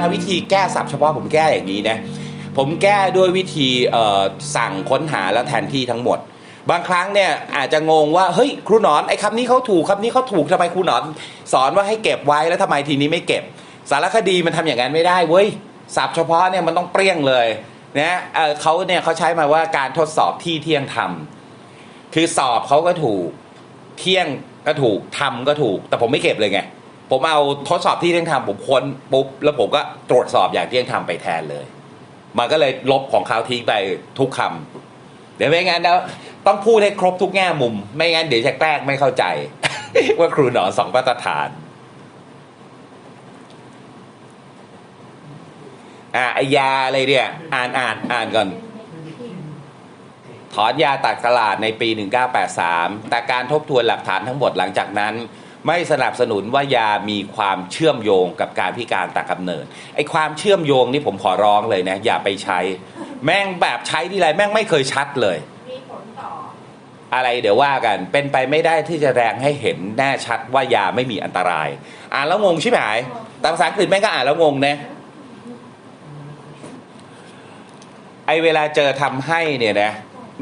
ลาวิธีแก้ศัพท์เฉพาะผมแก้อย่างนี้นะผมแก้ด้วยวิธีสั่งค้นหาแล้วแทนที่ทั้งหมด บางครั้งเนี่ยอาจจะงงว่าเฮ้ยครูหนอนไอ้คำนี้เขาถูกคำนี้เขาถูกทำไมครูหนอน สอนว่าให้เก็บไว้แล้วทำไมทีนี้ไม่เก็บ สารคดีมันทำอย่างนั้นไม่ได้เว้ยศัพท์เฉพาะเนี่ยมันต้องเปรี้ยงเลยนะเอ่อเขาเนี่ยเขาใช้มาว่าการทดสอบที่เที่ยงธรรมคือสอบเขาก็ถูกเที่ยงก็ถูกทำก็ถูก แต่ผมไม่เก็บเลยไง ผมเอาทดสอบที่เที่ยงธรรมผมค้นปุ๊บแล้วผมก็ตรวจสอบอย่างเที่ยงธรรมไปแทนเลย มันก็เลยลบของเขาทิ้งไปทุกคำเดี๋ยวไม่งั้นแล้วต้องพูดให้ครบทุกแง่มุม ไม่งั้นเดี๋ยวจะแกล้งไม่เข้าใจ ว่าครูหนอนสองมาตรฐานอะไอยาอะไรเนี่ย อ่านอ่านอ่านก่อน ถอนยาตัดตลาดในปี 1983 แต่การทบทวนหลักฐานทั้งหมดหลังจากนั้น ไม่สนับสนุนว่ายามีความเชื่อมโยงกับการพิการต่กำเนิดไอ้ความเชื่อมโยงนี่ผมขอร้องเลยนะ อย่าไปใช้ แม่งแบบใช้ที่ไรแม่งไม่เคยชัดเลย มีผลต่อ อะไรเดี๋ยวว่ากันเป็นไปไม่ได้ที่จะแรงให้เห็นแน่ชัดว่ายาไม่มีอันตราย อ่านแล้วงงใช่ไหมแต่ภาษาอังกฤษแม่งก็อ่านแล้วงงนะไอเวลาเจอทำให้เนี่ยนะ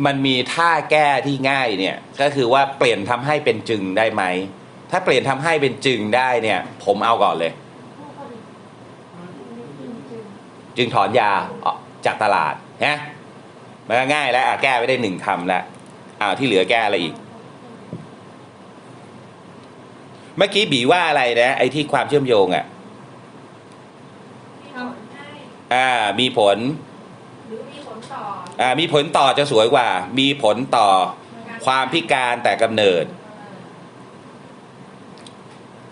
มันมีท่าแก้ที่ง่ายเนี่ยก็คือว่าเปลี่ยนทำให้เป็นจึงได้ไหม ถ้าเปลี่ยนทำให้เป็นจึงได้เนี่ย ผมเอาก่อนเลย จึงถอนยาออกจากตลาดนะมันก็ง่ายแล้วอะแก้ไปได้หนึ่งคำแล้วอ้าวที่เหลือแก้อะไรอีก เมื่อกี้บีว่าอะไรนะไอ้ที่ความเชื่อมโยงอะมีผลให้อ่า มีผลหรือมีผลต่ออ่ามีผลต่อจะสวยกว่า มีผลต่อความพิการแต่กำเนิด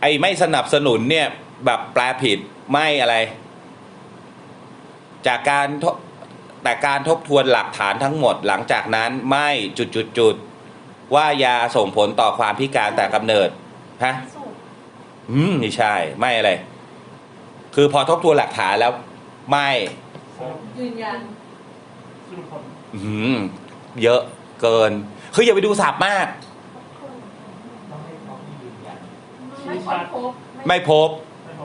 ไอ้ไม่สนับสนุนเนี่ยแบบแปลผิดไม่อะไร จากการทบแต่การทบทวนหลักฐานทั้งหมดหลังจากนั้นไม่จุดจุดจุดๆว่ายาส่งผลต่อความพิการแต่กำเนิดฮะสูบอืมไม่ใช่ไม่อะไร คือพอทบทวนหลักฐานแล้ว ไม่ยืนยันอืมเยอะเกิน คืออย่าไปดูสับมาก ไม่ค้นพบไม่พบ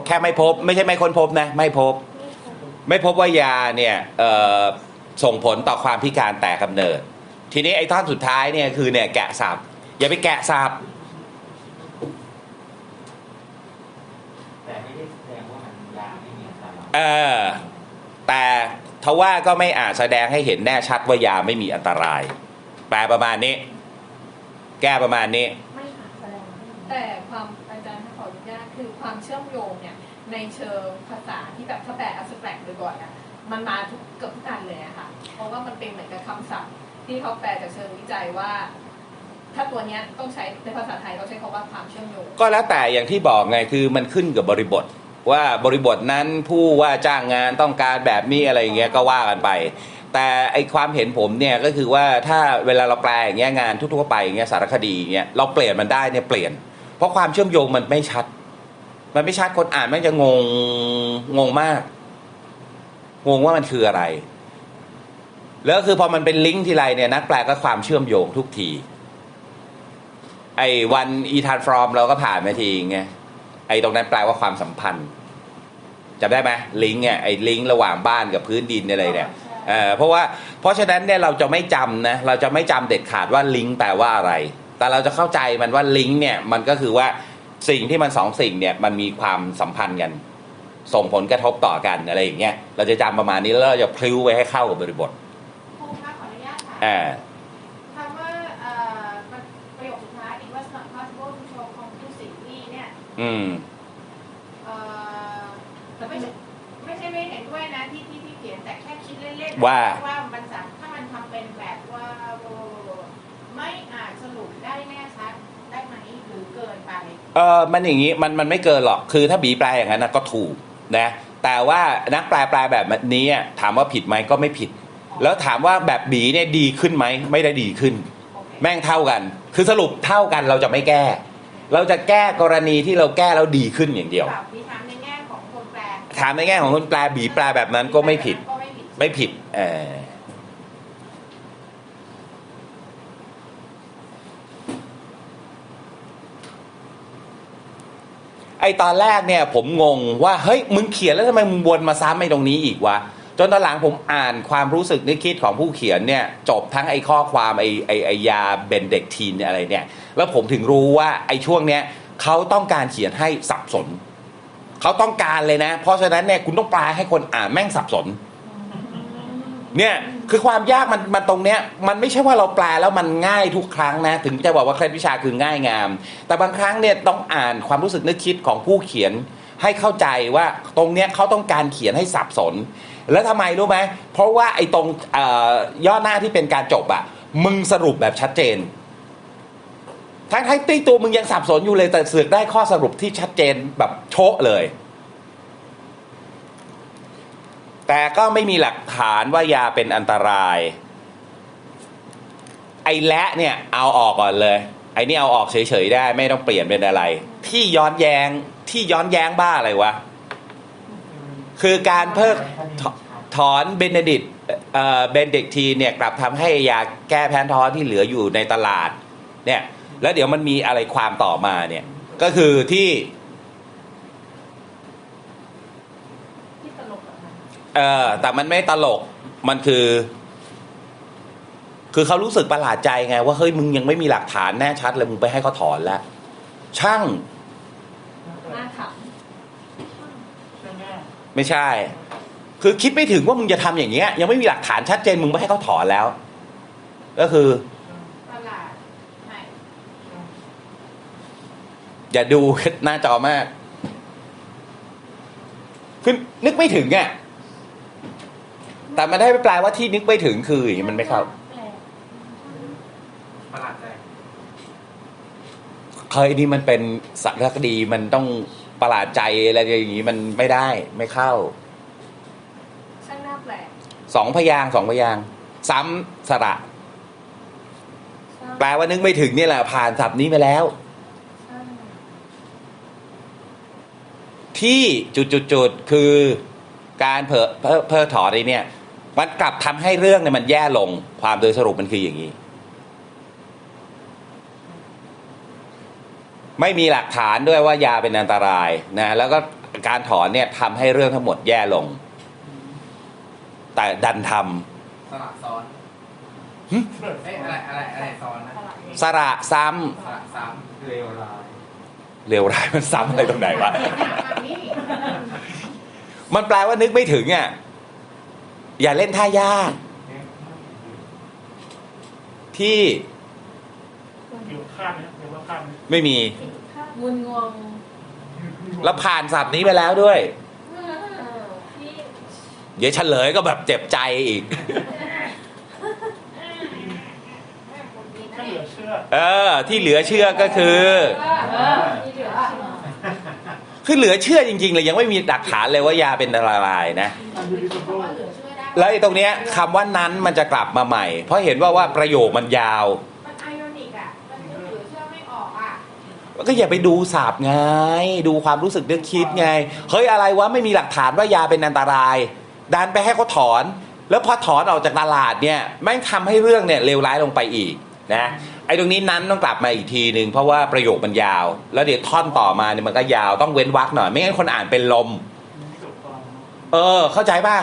แค่ไม่พบ ไม่ใช่ไม่ค้นพบนะ ไม่พบ ไม่พบว่ายาเนี่ยเอ่อส่งผลต่อความพิการแต่กำเนิด ทีนี้ไอ้ท่อนสุดท้ายเนี่ยคือเนี่ยแกะสับอย่าไปแกะสับแต่ไม่ได้แสดงว่ามันยาไม่มีอันตรายเออแต่ทว่าก็ไม่อาจแสดงให้เห็นแน่ชัดว่ายาไม่มีอันตราย แปลประมาณนี้ แก้ประมาณนี้ไม่หาแสดงแต่ความ ความเชื่อมโยงเนี่ยในเชิงภาษาที่แบบถ้าแปล abstract บ่อยๆอะมันมาทุกเกือบทุกอันเลยอะค่ะ เพราะว่ามันเป็นเหมือนกับคำศัพท์ ที่เขาแปลจากเชิงวิจัยว่า ถ้าตัวเนี้ยต้องใช้ในภาษาไทยเขาใช้คำว่าความเชื่อมโยง ก็แล้วแต่อย่างที่บอกไงคือมันขึ้นกับบริบทว่าบริบทนั้นผู้ว่าจ้างงานต้องการแบบนี้อะไรอย่างเงี้ยก็ว่ากันไป แต่ไอความเห็นผมเนี่ยก็คือว่าถ้าเวลาเราแปลอย่างเงี้ยงานทั่วๆไปอย่างเงี้ยสารคดีอย่างเงี้ยเราเปลี่ยนมันได้เนี่ยเปลี่ยน เพราะความเชื่อมโยงมันไม่ชัด มันไม่ชัดคนอ่านมันจะงงงงมาก งงว่ามันคืออะไร แล้วคือพอมันเป็นลิงก์ทีไรเนี่ยนักแปลก็ความเชื่อมโยงทุกที ไอ้วันอีธานฟรอมเราก็ผ่านมาทีไงไอ้ตรงนั้นแปลว่าความสัมพันธ์จำได้ไหมลิงก์เนี่ยไอ้ลิงก์ระหว่างบ้านกับพื้นดินอะไรเนี่ยเออเพราะว่าเพราะฉะนั้นเนี่ยเราจะไม่จำนะเราจะไม่จำเด็ดขาดว่าลิงก์แปลว่าอะไร แต่เราจะเข้าใจมันว่าลิงก์เนี่ยมันก็คือว่า สิ่งที่มันสองสิ่งเนี่ยมันมีความสัมพันธ์กัน ส่งผลกระทบต่อกันอะไรอย่างเงี้ยเราจะจำประมาณนี้แล้วเราจะพลิ้วไว้ให้เข้ากับบริบทครูคะขออนุญาตถามอ่าคำว่าเอ่อมันประโยคสุดท้าย it was not possible to show conclusively เนี่ยอืมเอ่อไม่ใช่ไม่ใช่ไม่เห็นด้วยนะที่ที่ที่เขียนแต่แค่คิดเล่นๆว่าว่ามันสามถ้ามันทำเป็นแบบว่าไม่อาจสรุปได้แน่ชัดได้ไหมหรือเกิน ไปเออมันอย่างนี้มันมันไม่เกินหรอกคือถ้าบีแปลอย่างนั้นนะก็ถูกนะแต่ว่านักแปลแปลแบบนี้อะถามว่าผิดไหมก็ไม่ผิด แล้วถามว่าแบบบีเนี่ยดีขึ้นไหมไม่ได้ดีขึ้นโอเคแม่งเท่ากัน คือสรุปเท่ากันเราจะไม่แก้ เราจะแก้กรณีที่เราแก้แล้วดีขึ้นอย่างเดียวแบบมีถามในแง่ของคนแปลถามในแง่ของคนแปลบีแปลแบบนั้นก็ไม่ผิดก็ไม่ผิดไม่ผิดเออ ไอตอนแรกเนี่ยผมงงว่าเฮ้ยมึงเขียนแล้วทำไมมึงวนมาซ้ำไอ้ตรงนี้อีกวะจนตอนหลังผมอ่านความรู้สึกนึกคิดของผู้เขียนเนี่ยจบทั้งไอ้ข้อความไอ้ไอ้ไอยาเบนเด็กทีนเนี่ยอะไรเนี่ยแล้วผมถึงรู้ว่าไอ้ช่วงเนี้ยเขาต้องการเขียนให้สับสนเขาต้องการเลยนะ เพราะฉะนั้นเนี่ยคุณต้องแปลให้คนอ่านแม่งสับสน เนี่ยคือความยากมันมันตรงเนี้ยมันไม่ใช่ว่าเราแปลแล้วมันง่ายทุกครั้งนะ ถึงจะบอกว่าเคล็ดวิชาคือง่ายงาม แต่บางครั้งเนี่ยต้องอ่านความรู้สึกนึกคิดของผู้เขียนให้เข้าใจว่าตรงเนี้ยเขาต้องการเขียนให้สับสน แล้วทำไมรู้ไหมเพราะว่าไอ้ตรงย่อหน้าที่เป็นการจบอะมึงสรุปแบบชัดเจนทั้งที่ตัวมึงยังสับสนอยู่เลยแต่เสือกได้ข้อสรุปที่ชัดเจนแบบโชะเลย แต่ก็ไม่มีหลักฐานว่ายาเป็นอันตราย ไอ้และเนี่ยเอาออกก่อนเลย ไอ้นี่เอาออกเฉยๆได้ ไม่ต้องเปลี่ยนเป็นอะไร ที่ย้อนแยงที่ย้อนแย้งบ้าอะไรวะ คือการเพิกถถอนเบนเดดิตเอ่อเบนเดกทีเนี่ยกลับทำให้ยาแก้แพ้ท้องที่เหลืออยู่ในตลาดเนี่ยแล้วเดี๋ยวมันมีอะไรความต่อมาเนี่ยก็คือที่ตลกแบบนั้น เออ แต่มันไม่ตลกมันคือ คือเขารู้สึกประหลาดใจไง ว่าเฮ้ยมึงยังไม่มีหลักฐานแน่ชัดเลยมึงไปให้เขาถอนแล้ว ช่างหน้าขไม่ใช่ คือคิดไม่ถึงว่ามึงจะทำอย่างเงี้ย ยังไม่มีหลักฐานชัดเจนมึงไปให้เขาถอนแล้ว ก็คือตลาดไหนอย่าดูหน้าจอมากคือนึกไม่ถึงอะ แต่มันได้ไม่แปลว่าที่นึกไม่ถึงคืออย่างนี้มันไม่เข้าประหลาดใจเคยนี่มันเป็นสารคดีมันต้องประหลาดใจอะไรอย่างนี้มันไม่ได้ไม่เข้าำช่างหน้าแปลกสองพยางค์สองพยางค์ซ้ำสระช่างแปลว่านึกไม่ถึงนี่แหละ ผ่านศัพท์นี้ไปแล้วช่างที่จุดจุดจุดๆๆคือการเพิกเพิกเพิกถอนไอ้เนี่ย มันกลับทำให้เรื่องเนี่ยมันแย่ลงความโดยสรุปมันคืออย่างนี้ ไม่มีหลักฐานด้วยว่ายาเป็นอันตรายนะ แล้วก็การถอนเนี่ยทำให้เรื่องทั้งหมดแย่ลง แต่ดันทำสลับซ้อนหึเอ้ยอะไรอะไรอะไรซ้อนนะสระซ้ำสลับซ้ำเลวร้ายเลวร้ายมันซ้ำอะไรตรงไหนวะอันนี้มันแปลว่านึกไม่ถึงอะ อย่าเล่นท่ายาก ที่อยู่ข้ามไหมหรือว่าข้ามไหมไม่มีงุนงงแล้วผ่านศัพท์นี้ไปแล้วด้วยเออที่เดี๋ยวเฉลยก็แบบเจ็บใจอีกถ้าเหลือเชื่อเออ ที่เหลือเชื่อก็คือเออที่เหลือคือเหลือเชื่อจริงๆเลยยังไม่มีหลักฐานเลยว่ายาเป็นอันตรายนะ ว่าเหลือช่วยได้แล้วไอ้ตรงเนี้ยคำว่านั้นมันจะกลับมาใหม่ เพราะเห็นว่าว่าประโยคมันยาว มันไอรอนิกอะมันคือเหลือเชื่อไม่ออกอะก็อย่าไปดูสาบไงดูความรู้สึกนึกคิดไง เฮ้ยอะไรวะไม่มีหลักฐานว่ายาเป็นอันตราย ดันไปให้เขาถอน แล้วพอถอนออกจากตลาดเนี่ยแม่งทำให้เรื่องเนี่ยเลวร้ายลงไปอีกนะไอ้ตรงนี้นั้นต้องกลับมาอีกทีหนึ่งเพราะว่าประโยคมันยาว แล้วเดี๋ยวท่อนต่อมาเนี่ยมันก็ยาวต้องเว้นวรรคหน่อย ไม่งั้นคนอ่านเป็นลมถูกต้องเออ เข้าใจป่ะ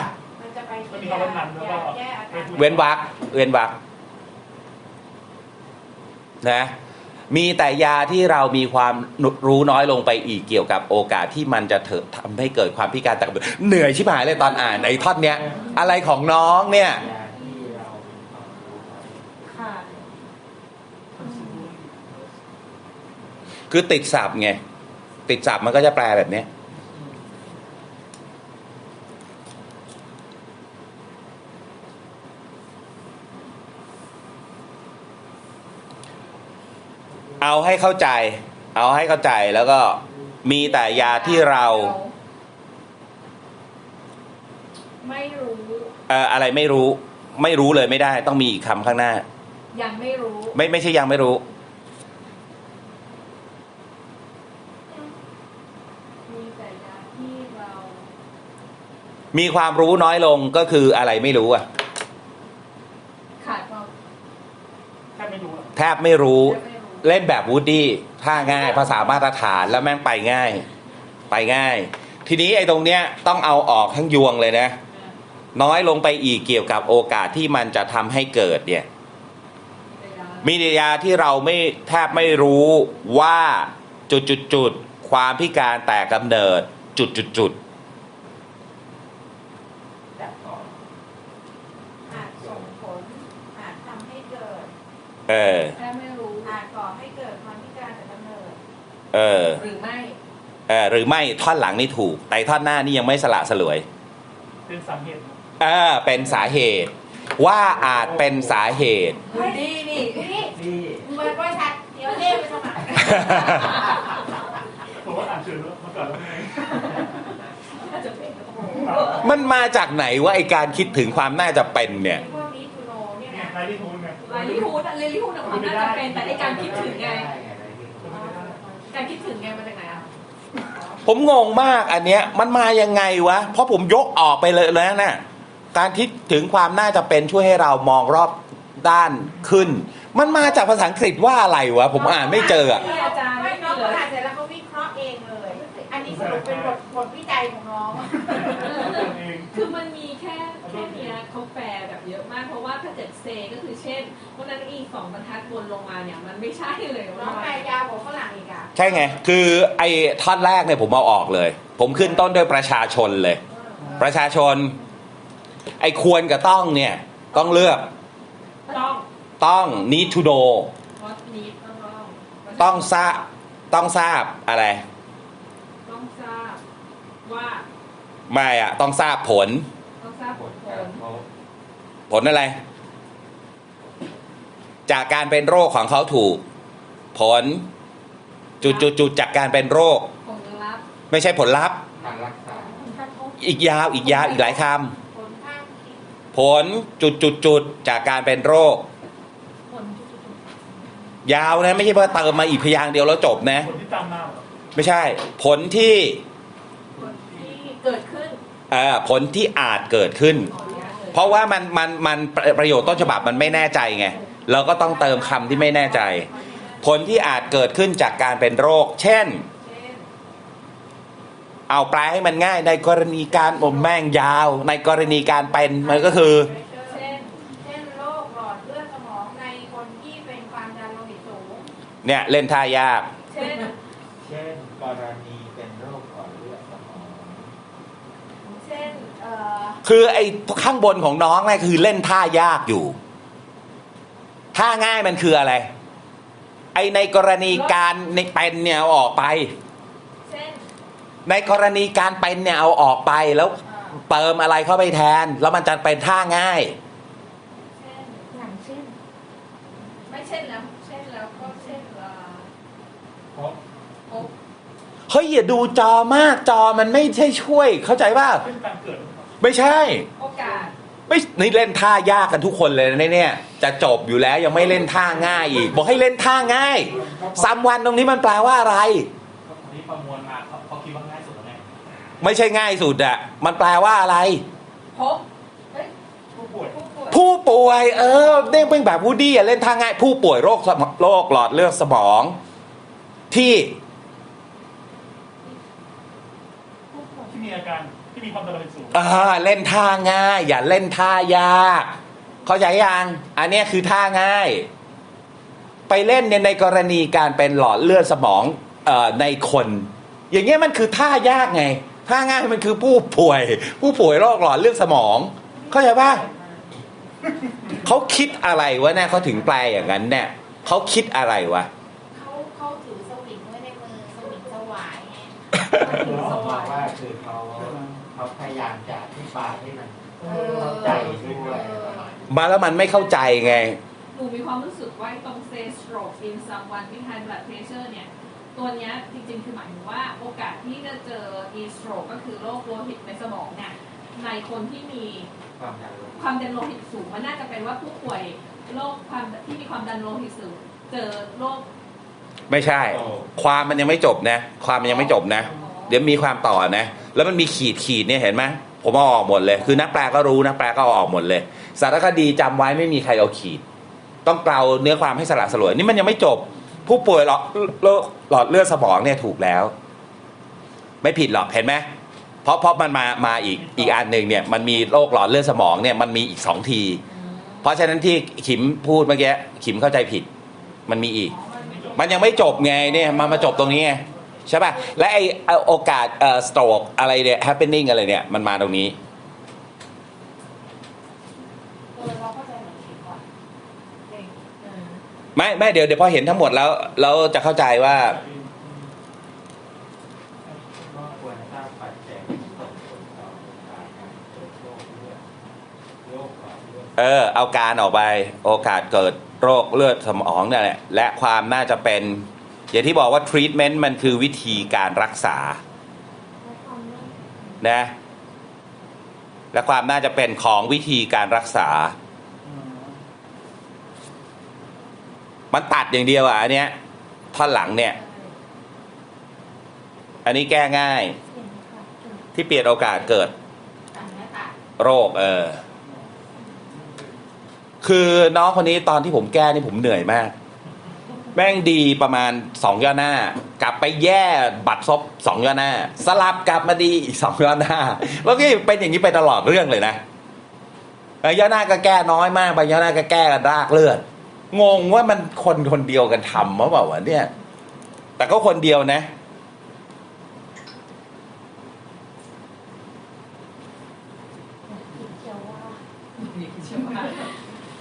มันจะไปมันมีคำว่านั้นแล้วก็แก้อาการเว้นวรรคเว้นวรรคนะมีแต่ยาที่เรามีความรู้น้อยลงไปอีกเกี่ยวกับโอกาสที่มันจะเถอะทำให้เกิดความพิการแต่างๆเหนื่อยชิบหายเลยตอนอ่านไอ้ท่อนเนี้ย อะไรของน้องเนี่ยยาที่เรามีความรู้ค่ะคือติดศัพท์ไง ติดศัพท์มันก็จะแปลแบบเนี้ย เอาให้เข้าใจ เอาให้เข้าใจแล้วก็มีแต่ยาที่เรา ไม่รู้เอ่ออะไรไม่รู้ ไม่รู้เลยไม่ได้ ต้องมีอีกคำข้างหน้า ยังไม่รู้ ไม่ไม่ใช่ยังไม่รู้ มีแต่ยาที่เรา มีความรู้น้อยลงก็คืออะไรไม่รู้อะขาดความแค่ไม่รู้อะแทบไม่รู้ไม่รู้ เล่นแบบวูดดี้ท่าง่าย ภาษามาตรฐานแล้วแม่งไปง่ายคไปง่าย ทีนี้ไอ้ตรงเนี้ยต้องเอาออกทั้งยวงเลยนะ น้อยลงไปอีกเกี่ยวกับโอกาสที่มันจะทำให้เกิดเนี่ยมีนิยาที่เราไม่แทบไม่รู้ว่าจุดจุดจุดๆความพิการแต่กำเนิดจุดจุดจุดแบบก่อนอาจส่งผลอาจทำให้เกิดๆเออ เออหรือไม่เออหรือไม่ท่อนหลังนี่ถูก แต่ท่อนหน้านี่ยังไม่สละสลวยเป็นสาเหตุเออเป็นสาเหตุ ว่าอาจเป็นสาเหตุ ดีนี่นี่ที่เปิดบริษัทเดี๋ยวเรียกไปสมัครผมว่าอ่านชื่อมาก่อนแล้วไงน่าจะเป็นโอ้โหมันมาจากไหนว่าไอการคิดถึงความน่าจะเป็นเนี่ย พวกนี้ทูโนเนี่ยเนี่ยนะนายที่ทูนไงไลลี่ฮูดอะลิลลี่ฮูดอะความน่าจะเป็นแต่ไอการคิดถึงไง การคิดถึงไงมาจากไหนอะผมงงมากอันเนี้ยมันมายังไงวะ เพราะผมยกออกไปเลยแล้วนะ่ะการคิดถึงความน่าจะเป็นช่วยให้เรามองรอบด้านขึ้น มันมาจากภาษาอังกฤษว่าอะไรวะ ผมอ่านไม่เจออะที่อาจารย์ไม่ไม่น้องเลเขายอ่านเสร็จแล้วเขาวิเคราะห์เองเลย อันนี้สรุปเป็นบทบทวิจัยของน้องตัวเองคือมันมีแค่แค่เนี้ยเขาแปลแบบ เยอะมากเพราะว่าถ้าเกิดเซก็คือเช่นพวกนั้นอีสองบรรทัดวนลงมาเนี่ยมันไม่ใช่เลยน้ว่าองแปลยาวกว่าฝรั่งอีกอะใช่ไง คือไอ้ท่อนแรกเนี่ยผมเอาออกเลย ผมขึ้นต้นด้วยประชาชนเลย ประชาชน ไอ้ควรกับต้องเนี่ย ต้องเลือก ต้องต้อง need to know วอตนี้ต้องต้องต้องทราบต้องทราบอะไร ต้องทราบว่าไม่อะต้องทราบผล ต้องทราบผล ผลผลอะไร จากการเป็นโรคของเขาถูก ผลจุดจุดจุดจากการเป็นโรค ผลลัพธ์ไม่ใช่ผลลัพธ์ การรักษาอีกยาวอีกยาวอีกหลายคผลข้างเคียงำผลจุดจุดจุดจากการเป็นโรค ผลจุดจุดจุดยาวนะ ไม่ใช่ว่าเติมมาอีกพยางค์เดียวแล้วจบนะ คนที่ตามมาเหรอไม่ใช่ ผลที่ผลที่เกิดขึ้น เอ่อผลที่อาจเกิดขึ้นของเนี้ยเลย เพราะว่ามันมันมันประโยชน์ต้นฉบับมันไม่แน่ใจไงเราก็ต้องเติมคำที่ไม่แน่ใจ ผลที่อาจเกิดขึ้นจากการเป็นโรค เช่น เอาแปลให้มันง่ายในกรณีการอมแม่งยาว ในกรณีการเป็นมันก็คือเช่นเช่นโรคหลอดเลือดสมองในคนที่เป็นความดันโลหิตสูงเนี่ยเล่นท่ายาก เช่นเช่นกรณีเป็นโรคหลอดเลือดสมอง เช่น เอ่อ คือไอ้ข้างบนของน้องเนี่ยคือเล่นท่ายากอยู่ ท่าง่ายมันคืออะไร ไอในกรณีการในเป็นเนี่ยเอาออกไปเช่นในกรณีการเป็นเนี่ยเอาออกไปแล้วเอ่อเติมอะไรเข้าไปแทน แล้วมันจะเป็นท่าง่ายเช่นอย่างเช่นไม่เช่นแล้วเช่นแล้วก็เช่นเอ่อพบพบเฮ้ยอย่าดูจอมากจอมันไม่ใช่ช่วย เข้าใจป่ะเป็นการเกิดหรือเปล่า ไม่ใช่ โอกาส ไม่นี่เล่นท่ายากกันทุกคนเลยนะเนี่ย จะจบอยู่แล้วยังไม่เล่นท่าง่ายอีก บอกให้เล่นท่าง่ายซัมวันตรงนี้มันแปลว่าอะไรก็คนที่ประมวลมาเขาเขาคิดว่าง่ายสุดแล้วไงไม่ใช่ง่ายสุดอะมันแปลว่าอะไรพบเฮ้ยผู้ป่วยผู้ป่วยผู้ป่วย เออเด้งเป็นแบบวูดดี้อะเล่นท่าง่าย ผู้ป่วยโรคสมโรคหลอดเลือดสมอง ที่ที่มีอาการที่มีความดันโลหิตสูง อ่าเล่นท่าง่าย อย่าเล่นท่ายาก เข้าใจยังอันเนี้ยคือท่าง่าย ไปเล่นเนี่ยในกรณีการเป็นหลอดเลือดสมองเอ่อในคน อย่างเงี้ยมันคือท่ายากไง ท่าง่ายมันคือผู้ป่วย ผู้ป่วยโรคหลอดเลือดสมอง เข้าใจป่ะเขาคิดอะไรวะเนี่ยเขาถึงแปลอย่างนั้นเนี่ยเขาคิดอะไรวะเขาเขาถือสวิงไว้ในมือสวิงสวายไงเขาบอกว่าคือเขา เขาพยายามจะอธิบายให้มันเข้าใจด้วยมาแล้วมันไม่เข้าใจไง หนูมีความรู้สึกว่าตรง say stroke in someone with high blood pressure เนี่ย ตัวเนี้ยจริงๆ คือหมายถึงว่าโอกาสที่จะเจอ e stroke ก็คือโรคโลหิตในสมองเนี่ยในคนที่มีความดันโลหิตความดันโลหิตสูง มันน่าจะเป็นว่าผู้ป่วยโรคความที่มีความดันโลหิตสูง เจอโรคไม่ใช่ ความมันยังไม่จบนะ ความมันยังไม่จบนะ เดี๋ยวมีความต่อนะ แล้วมันมีขีดขีดเนี่ยเห็นไหมผมเอาออกหมดเลย คือนักแปลก็รู้นักแปลก็เอาออกหมดเลย สารคดีจำไว้ไม่มีใครเอาขีด ต้องเกลาเนื้อความให้สละสลวยนี่มันยังไม่จบ ผู้ป่วยหลอดโรคหลอดเลือดสมองเนี่ยถูกแล้ว ไม่ผิดหรอกเห็นไหมเพราะเพราะมันมามาอีกอีกอันหนึ่งเนี่ยมันมีโรคหลอดเลือดสมองเนี่ยมันมีอีกสองที เพราะฉะนั้นที่ขิมพูดเมื่อกี้ขิมเข้าใจผิด มันมีอีก มันยังไม่จบไงเนี่ยมามาจบตรงนี้ไง ใช่ป่ะ และไอโอกาสเอ่อ stroke อะไรเนี่ย happening อะไรเนี่ย มันมาตรงนี้ ไม่ไม่เดี๋ยวเดี๋ยวพอเห็นทั้งหมดแล้ว เราจะเข้าใจว่า ควรทราบปัจจัยที่ส่งผลต่อการเกิดโรคเลือดโรคหลอดเลือดเออ เอาการออกไป โอกาสเกิดโรคเลือดสมองเนี่ยแหละและความน่าจะเป็น อย่างที่บอกว่า treatment มันคือวิธีการรักษานะและความน่าจะเป็นของวิธีการรักษา มันตัดอย่างเดียวอะอันเนี้ยท่อนหลังเนี่ย อันนี้แก้ง่าย ที่เปลี่ยนโอกาสเกิดตัดแม่ตัดโรคเออ คือน้องคนนี้ตอนที่ผมแก้นี่ผมเหนื่อยมาก แม่งดีประมาณสองย่อหน้า กลับไปแย่บัตรซบสองย่อหน้า สลับกลับมาดีอีกสองย่อหน้า แล้วก็เป็นอย่างนี้ไปตลอดเรื่องเลยนะบางย่อหน้าก็แก้น้อยมากบางย่อหน้าก็แก้กันรากเลือดงงว่ามันคนคนเดียวกันทำหรือเปล่าวะเนี่ย แต่ก็คนเดียวนะ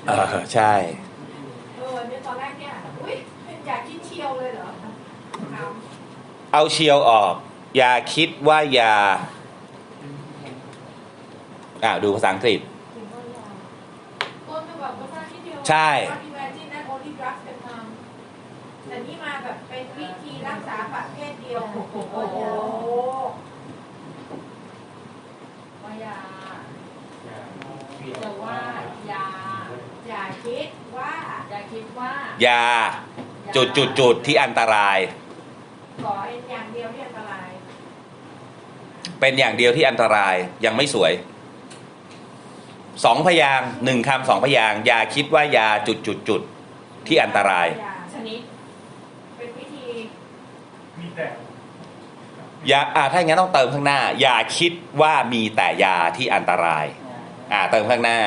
เออใช่ เออเนี่ยตอนแรกเนี่ยอุ้ยอยากกินเชียวเลยเหรอเอา เอาเชียวออก อย่าคิดว่าอย่าอ่าดูภาษาอังกฤษต้นจะแบบว่าถ้าที่เดียวใช่ Not imagine that only drugs can harm แต่นี่มาแบบเป็นวิธีรักษาประเภทเดียว โอ้โหว่ายาเปลี่ยนแต่ว่า ยา อย่าคิดว่า อย่าคิดว่าอย่าจุดจุดจุดที่อันตราย ขอเป็นอย่างเดียวที่อันตราย เป็นอย่างเดียวที่อันตรายยังไม่สวยสองพยางค์หนึ่งคำสองพยางค์อย่าคิดว่าอย่าจุดจุดจุดที่อันตรายอย่าชนิดเป็นวิธีมีแต่อย่าอ่าถ้าอย่างนั้นต้องเติมข้างหน้า อย่าคิดว่ามีแต่ยาที่อันตราย อ่าเติมข้างหน้า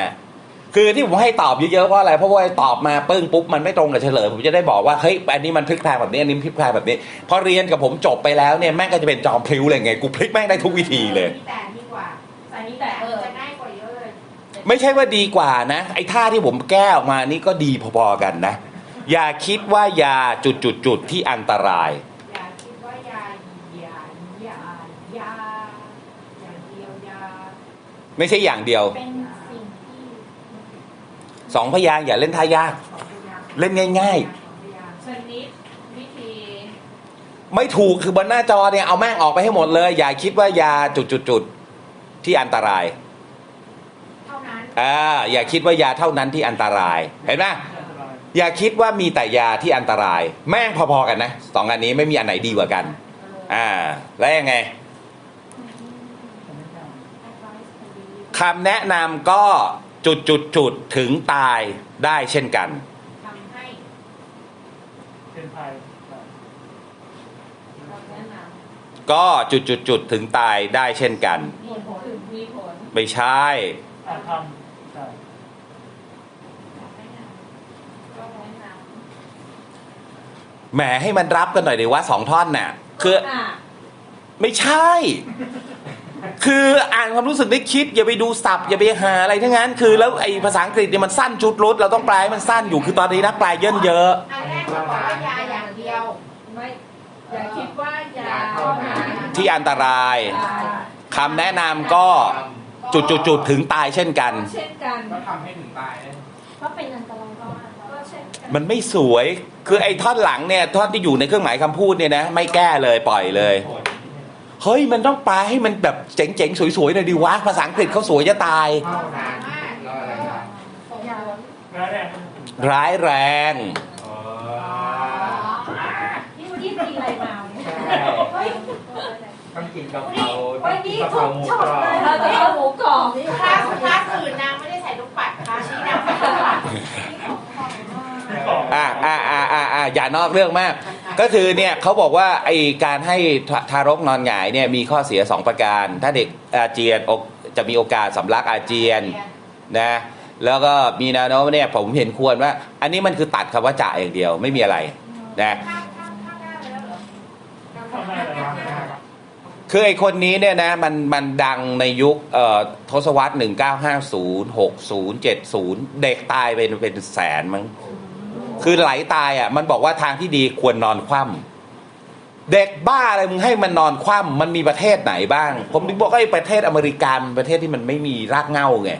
คือที่ผมให้ตอบเยอะๆเพราะอะไรเพราะว่าตอบมาปึ้งปุ๊บมันไม่ตรงกับเฉลยผมจะได้บอกว่าเฮ้ยอันนี้มันพลิกแพลงแบบนี้อันนี้พลิกแพลงแบบนี้พอเรียนกับผมจบไปแล้วเนี่ยแม่งก็จะเป็นจอมพลิ้วเลยไงกูพลิกแม่งได้ทุกวิธีเลยมีแต่ดีกว่าแต่นี้แต่แต่เออจะง่ายกว่าเยอะเลยไม่ใช่ว่าดีกว่านะ ไอ้ท่าที่ผมแก้ออกมานี่ก็ดีพอๆกันนะ อย่าคิดว่ายาจุดจุดจุดๆๆที่อันตราย อย่าคิดว่ายาอย่าอย่าอย่าอย่างเดียวยาไม่ใช่อย่างเดียวเป็นสิ่งที่ สองพยางค์อย่าเล่นท่ายาก เล่นง่าย ชนิดวิธี ๆ ไม่ถูกคือบนหน้าจอเนี่ยเอาแม่งออกไปให้หมดเลย อย่าคิดว่ายาจุดจุดจุดๆที่อันตราย เท่านั้น อ่าอย่าคิดว่ายาเท่านั้นที่อันตรายเห็นไหมอันตรายอย่าคิดว่ามีแต่ยาที่อันตราย แม่งพอๆกันนะสองอันนี้ไม่มีอันไหนดีกว่ากัน อ่า แล้วยังไงคำแนะนำก็ จุดจุดจุดๆๆถึงตายได้เช่นกันทำให้เป็นไทยคำแนะนก็จุดจุดจุดๆๆถึงตายได้เช่นกันำมีผลมีผลไม่ใช่อ่านทำใช่ก็แนะนแหมให้มันรับกันหน่อยดีว่าสองท่อนน่ะำคือ อะไม่ใช่ คืออ่านความรู้สึกได้คิด อย่าไปดูสับอย่าไปหาอะไรทั้งนั้น คือแล้วไอ้ภาษาอังกฤษเนี่ยมันสั้นชุดรุดเราต้องแปลให้มันสั้นอยู่คือตอนนี้นักแปลเยินเยอะอันแรกเขาบอกว่ายาอย่างเดียวไม่อย่าคิดว่ายาเท่านั้นที่อันตรายอ่าคำแนะนำก็จุดจุดจุดๆๆถึงตายเช่นกัน เช่นกันก็ทำให้ถึงตายเลยก็เป็นอันตรายก็ก็เช่นกันมันไม่สวยคือไอ้ท่อนหลังเนี่ยท่อนที่อยู่ในเครื่องหมายคำพูดเนี่ยนะ ไม่แก้เลยปล่อยเลยผล เฮ้ยมันต้องแปลให้มันแบบเจ๋งๆ สวยๆหน่อยดิวะภาษาอังกฤษเขาสวยจะตายเท่านั้นแล้วอะไรอะส่งผลร้ายแรงร้ายแรงอ๋อนี่วันนี้ตีอะไรมาเนี่ยใช่เฮ้ยต้องกินกะเพราวันนี้กะเพทุรากหมูช็อกรอบเลยเราจะเอาหมูกรอบนี่คลาสคลาสอื่นนางไม่ได้ใส่ลูกปัดคลาสนี้นางใส่ลูกปัดที่ส องอ่าอ่าอ่าอ่าอ่าอย่านอกเรื่องมาก ก็คือเนี่ยเขาบอกว่าไอการให้ทาทารกนอนหงายเนี่ยมีข้อเสีย 2 ประการ ถ้าเด็กอาเจียนอกจะมีโอกาสสำลักอาเจียนนะแล้วก็มีแนวโน้มเนี่ยผมเห็นควรว่า อันนี้มันคือตัดคำว่าจ่าอย่างเดียวไม่มีอะไรนะข้ามข้ามข้ามหน้าไปแล้วเหรอเข้าหน้าเลยครับคือไอคนนี้เนี่ยนะมันมันดังในยุคเอ่อทศวรรษ 1950 60 70 เด็กตายเป็นเป็นแสนมั้ง คือไหลตายอะ มันบอกว่าทางที่ดีควรนอนคว่ำเด็กบ้าอะไรมึงให้มันนอนคว่ำมันมีประเทศไหนบ้าง ผมถึงบอกว่าไอ้ประเทศอเมริกามันประเทศที่มันไม่มีรากเหง้าไง